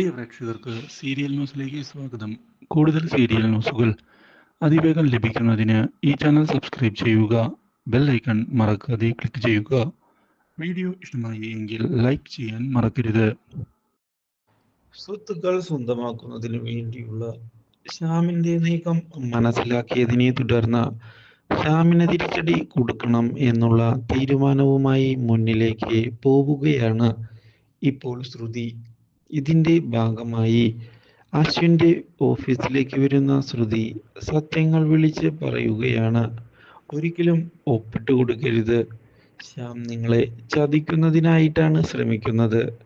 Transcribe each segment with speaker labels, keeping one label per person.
Speaker 1: പ്രിയ പ്രേക്ഷകർക്ക് സീരിയൽ ന്യൂസിലേക്ക് സ്വാഗതം. കൂടുതൽ സീരിയൽ ന്യൂസുകൾ അതിവേഗം ലഭിക്കുന്നതിന് ഈ ചാനൽ സബ്സ്ക്രൈബ് ചെയ്യുക ബെൽ ഐക്കൺ മറക്കാതെ ക്ലിക്ക് ചെയ്യുക. വീഡിയോ ഇഷ്ടമായി എങ്കിൽ ലൈക്ക് ചെയ്യാൻ മറക്കരുത്.
Speaker 2: സ്വത്തുക്കൾ സ്വന്തമാക്കുന്നതിന് വേണ്ടിയുള്ള ശ്യാമിന്റെ നീക്കം മനസ്സിലാക്കിയതിനെ തുടർന്ന് ശ്യാമിന് തിരിച്ചടി കൊടുക്കണം എന്നുള്ള തീരുമാനവുമായി മുന്നിലേക്ക് പോവുകയാണ് ഇപ്പോൾ ശ്രുതി. ഇതിന്റെ ഭാഗമായി അശ്വിന്റെ ഓഫീസിലേക്ക് വരുന്ന ശ്രുതി സത്യങ്ങൾ വിളിച്ച് പറയുകയാണ്. ഒരിക്കലും ഒപ്പിട്ട് കൊടുക്കരുത്. ശ്യാം നിങ്ങളെ ചതിക്കുന്നതിനായിട്ടാണ് ശ്രമിക്കുന്നത്.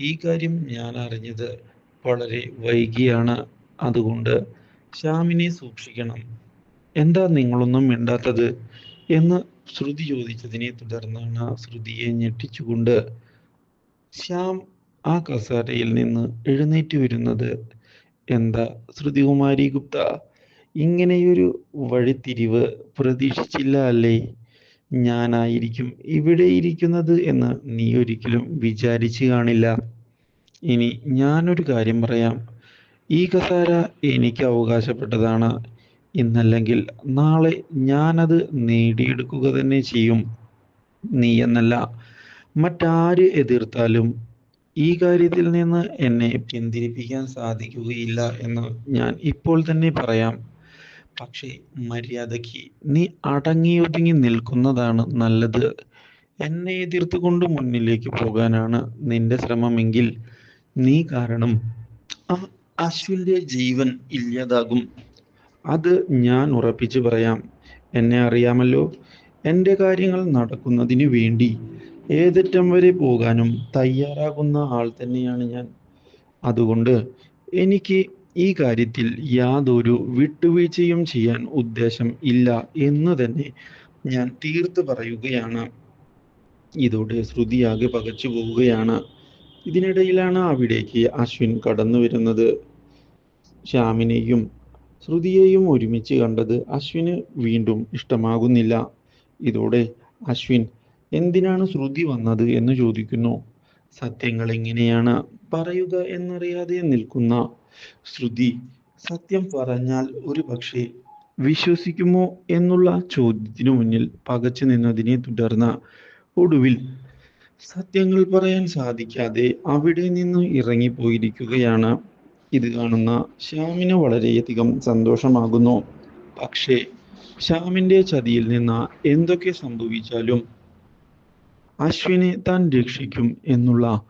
Speaker 2: ഈ കാര്യം ഞാൻ അറിഞ്ഞത് വളരെ വൈകിയാണ്. അതുകൊണ്ട് ശ്യാമിനെ സൂക്ഷിക്കണം. എന്താ നിങ്ങളൊന്നും മിണ്ടാത്തത്? എന്ന് ശ്രുതി ചോദിച്ചതിനെ തുടർന്നാണ് ശ്രുതിയെ ഞെട്ടിച്ചുകൊണ്ട് ശ്യാം ആ കസേരയിൽ നിന്ന് എഴുന്നേറ്റ് വരുന്നത് എന്താ? ശ്രുതികുമാരി ഗുപ്ത ഇങ്ങനെയൊരു വഴിത്തിരിവ് പ്രതീക്ഷിച്ചില്ല അല്ലേ? ഞാനായിരിക്കും ഇവിടെ ഇരിക്കുന്നത് എന്ന് നീ ഒരിക്കലും വിചാരിച്ചു കാണില്ല. ഇനി ഞാനൊരു കാര്യം പറയാം. ഈ കസാര എനിക്ക് അവകാശപ്പെട്ടതാണ്. ഇന്നല്ലെങ്കിൽ നാളെ ഞാനത് നേടിയെടുക്കുക തന്നെ ചെയ്യും. നീ എന്നല്ല മറ്റാര് എതിർത്താലും ഈ കാര്യത്തിൽ നിന്ന് എന്നെ പിന്തിരിപ്പിക്കാൻ സാധിക്കുകയില്ല എന്ന് ഞാൻ ഇപ്പോൾ തന്നെ പറയാം. പക്ഷേ മര്യാദയ്ക്ക് നീ അടങ്ങി ഒതുങ്ങി നിൽക്കുന്നതാണ് നല്ലത്. എന്നെ എതിർത്തുകൊണ്ട് മുന്നിലേക്ക് പോകാനാണ് നിന്റെ ശ്രമമെങ്കിൽ നീ കാരണം ആ അശ്വിന്റെ ജീവൻ ഇല്ലാതാകും. അത് ഞാൻ ഉറപ്പിച്ചു പറയാം. എന്നെ അറിയാമല്ലോ എന്റെ കാര്യങ്ങൾ നടക്കുന്നതിന് വേണ്ടി ഏതറ്റം വരെ പോകാനും തയ്യാറാകുന്ന ആൾ തന്നെയാണ് ഞാൻ. അതുകൊണ്ട് എനിക്ക് ഈ കാര്യത്തിൽ യാതൊരു വിട്ടുവീഴ്ചയും ചെയ്യാൻ ഉദ്ദേശം ഇല്ല എന്ന് തന്നെ ഞാൻ തീർത്തു പറയുകയാണ്. ഇതോടെ ശ്രുതിയാകെ പകച്ചു പോവുകയാണ്. ഇതിനിടയിലാണ് അവിടേക്ക് അശ്വിൻ കടന്നു വരുന്നത്. ശ്യാമിനെയും ശ്രുതിയെയും ഒരുമിച്ച് കണ്ടത് അശ്വിന് വീണ്ടും ഇഷ്ടമാകുന്നില്ല. ഇതോടെ അശ്വിൻ എന്തിനാണ് ശ്രുതി വന്നത് എന്ന് ചോദിക്കുന്നു. സത്യങ്ങൾ എങ്ങനെയാണ് പറയുക എന്നറിയാതെ നിൽക്കുന്ന ശ്രുതി സത്യം പറഞ്ഞാൽ ഒരു പക്ഷേ വിശ്വസിക്കുമോ എന്നുള്ള ചോദ്യത്തിനു മുന്നിൽ പകച്ചു നിന്നതിനെ തുടർന്ന് ഒടുവിൽ സത്യങ്ങൾ പറയാൻ സാധിക്കാതെ അവിടെ നിന്ന് ഇറങ്ങിപ്പോയിരിക്കുകയാണ് ഇത് കാണുന്ന ശ്യാമിന് വളരെയധികം സന്തോഷമാകുന്നു. പക്ഷേ ശ്യാമിന്റെ ചതിയിൽ നിന്ന് എന്തൊക്കെ സംഭവിച്ചാലും അശ്വിനെ താൻ രക്ഷിക്കും എന്നുള്ള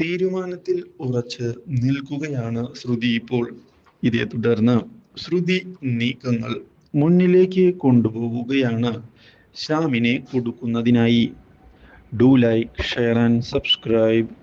Speaker 2: തീരുമാനത്തിൽ ഉറച്ച് നിൽക്കുകയാണ് ശ്രുതി ഇപ്പോൾ. ഇതേ തുടർന്ന് ശ്രുതി നീക്കങ്ങൾ മുന്നിലേക്ക് കൊണ്ടുപോവുകയാണ്. ശ്യാമിനെ കൊടുക്കുന്നതിനായി. Do like share and subscribe.